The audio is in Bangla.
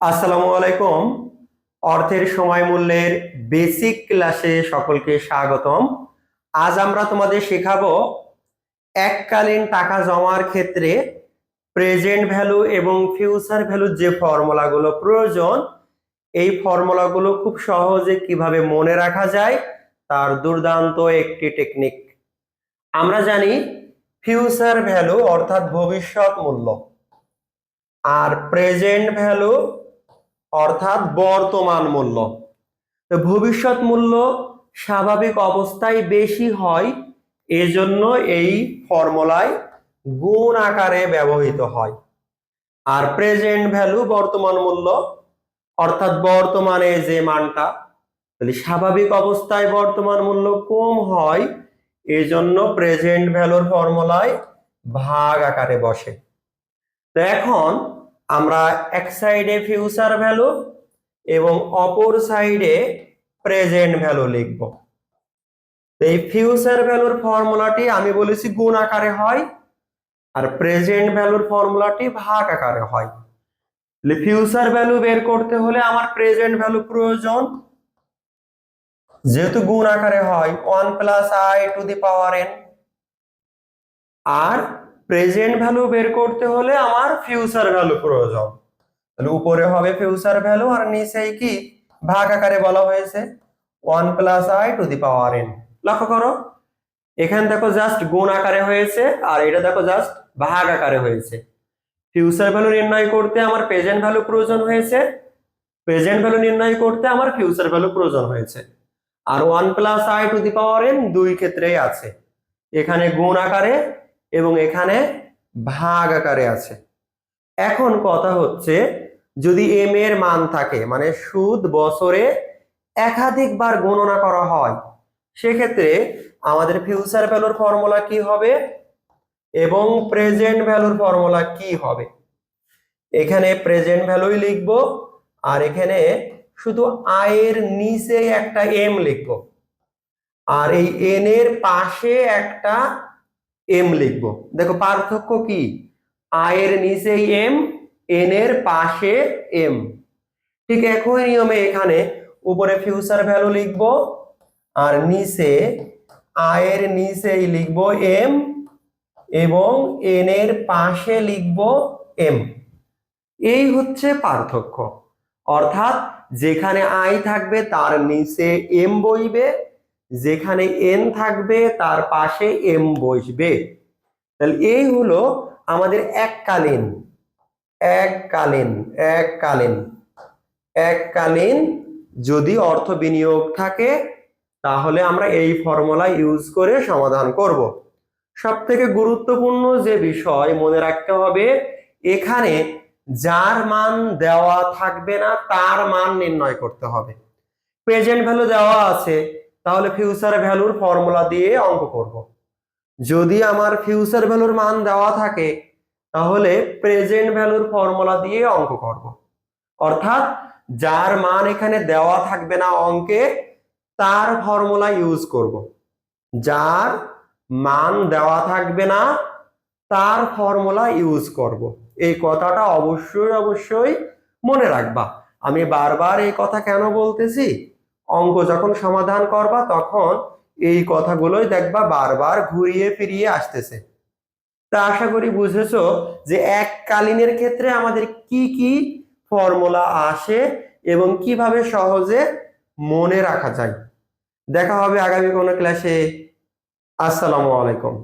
আসসালামু আলাইকুম। অর্থের সময় মূল্যের বেসিক ক্লাসে সকলকে স্বাগতম। আজ আমরা তোমাদের শেখাবো এককালীন টাকা জমার ক্ষেত্রে প্রেজেন্ট ভ্যালু এবং ফিউচার ভ্যালুর যে ফর্মুলাগুলো প্রয়োজন, এই ফর্মুলাগুলো খুব সহজে কীভাবে মনে রাখা যায় তার দুর্দান্ত একটি টেকনিক আমরা জানি ফিউচার ভ্যালু অর্থাৎ ভবিষ্যৎ মূল্য। আর প্রেজেন্ট ভ্যালু অর্থাৎ বর্তমান মূল্য। ভবিষ্যৎ মূল্য স্বাভাবিক অবস্থায় বেশি হয়, এজন্য এই ফর্মুলায় গুণ আকারে ব্যবহৃত হয়। আর প্রেজেন্ট ভ্যালু বর্তমান মূল্য, অর্থাৎ বর্তমানে যে মানটা, তাহলে স্বাভাবিক অবস্থায় বর্তমান মূল্য কম হয়, এজন্য প্রেজেন্ট ভ্যালুর ফর্মুলায় ভাগ আকারে বসে। তো এখন আমরা এক সাইডে ফিউচার ভ্যালু এবং অপর সাইডে প্রেজেন্ট ভ্যালু লিখব। এই ফিউচার ভ্যালুর ফর্মুলাটি আমি বলেছি গুণ আকারে হয় আর প্রেজেন্ট ভ্যালুর ফর্মুলাটি ভাগ আকারে হয়। ফিউচার ভ্যালু বের করতে হলে আমার প্রেজেন্ট ভ্যালু প্রয়োজন। যেহেতু গুণ আকারে হয় one plus I to the power N R present value বের করতে হলে আমার ফিউচার ভ্যালু প্রয়োজন। তাহলে উপরে হবে ফিউচার ভ্যালু আর নিচেই কি? ভাগ আকারে বলা হয়েছে। One plus I to the power N লক্ষ্য করো, এখানে দেখো জাস্ট গুণ আকারে হয়েছে আর এটা দেখো জাস্ট ভাগ আকারে হয়েছে। ফিউচার ভ্যালু নির্ণয় করতে আমার প্রেজেন্ট ভ্যালু প্রয়োজন হয়েছে। প্রেজেন্ট ভ্যালু নির্ণয় করতে আমার ফিউচার ভ্যালু প্রয়োজন হয়েছে। আর one plus I to the power N দুই ক্ষেত্রেই আছে। এখানে গুণ আকারে এবং এখানে ভাগ আকারে আছে। এখন কথা হচ্ছে, যদি এম এর মান থাকে মানে সুদ বছরে একাধিকবার গণনা করা হয়, সেক্ষেত্রে আমাদের ফিউচার ভ্যালুর ফর্মুলা কি হবে এবং প্রেজেন্ট ভ্যালুর ফর্মুলা কি হবে? এখানে প্রেজেন্ট ভ্যালুই লিখব, আর এখানে শুধু আয়ের নিচে একটা এম লিখব। আর এই এন এর পাশে একটা এম লিখব। দেখো পার্থক্য কি? আয়ের নিচে এম এন এর পাশে এম ঠিক একই নিয়মে এখানে উপরে ফিউচার ভ্যালু লিখব আর নিচে আয়ের নিচেই লিখব এম এবং এন এর পাশে লিখব এম এই হচ্ছে পার্থক্য। অর্থাৎ যেখানে আই থাকবে তার নিচে এম বইবে যেখানে এন থাকবে, তার পাশে এম বসবে। তাহলে এই হলো আমাদের এককালীন এককালীন এককালীন। এককালীন যদি অর্থ বিনিয়োগ থাকে, তাহলে আমরা এই ফর্মুলা ইউজ করে সমাধান করব। সব থেকে গুরুত্বপূর্ণ যে বিষয় মনে রাখতে হবে, এখানে যার মান দেওয়া থাকবে না, তার মান নির্ণয় করতে হবে। প্রেজেন্ট ভ্যালু দেওয়া আছে তাহলে ফিউচার ভ্যালুর ফর্মুলা দিয়ে অঙ্ক করব। যদি আমার ফিউচার ভ্যালুর মান দেওয়া থাকে, তাহলে প্রেজেন্ট ভ্যালুর ফর্মুলা দিয়ে অঙ্ক করব। অর্থাৎ যার মান এখানে দেওয়া থাকবে না অঙ্কে, তার ফর্মুলা ইউজ করব। যার মান দেওয়া থাকবে না, তার ফর্মুলা ইউজ করব। এই কথাটা অবশ্যই অবশ্যই মনে রাখবা আমি বারবার এই কথা কেন বলতেছি অঙ্ক যখন সমাধান করবা, তখন এই কথাগুলোই দেখবা বারবার ঘুরিয়ে ফিরিয়ে আসতেছে। তা আশা করি বুঝেছ যে এককালীনের ক্ষেত্রে আমাদের কি কি ফর্মুলা আসে এবং কীভাবে সহজে মনে রাখা যায়। দেখা হবে আগামী কোনো ক্লাসে। আসসালামু আলাইকুম।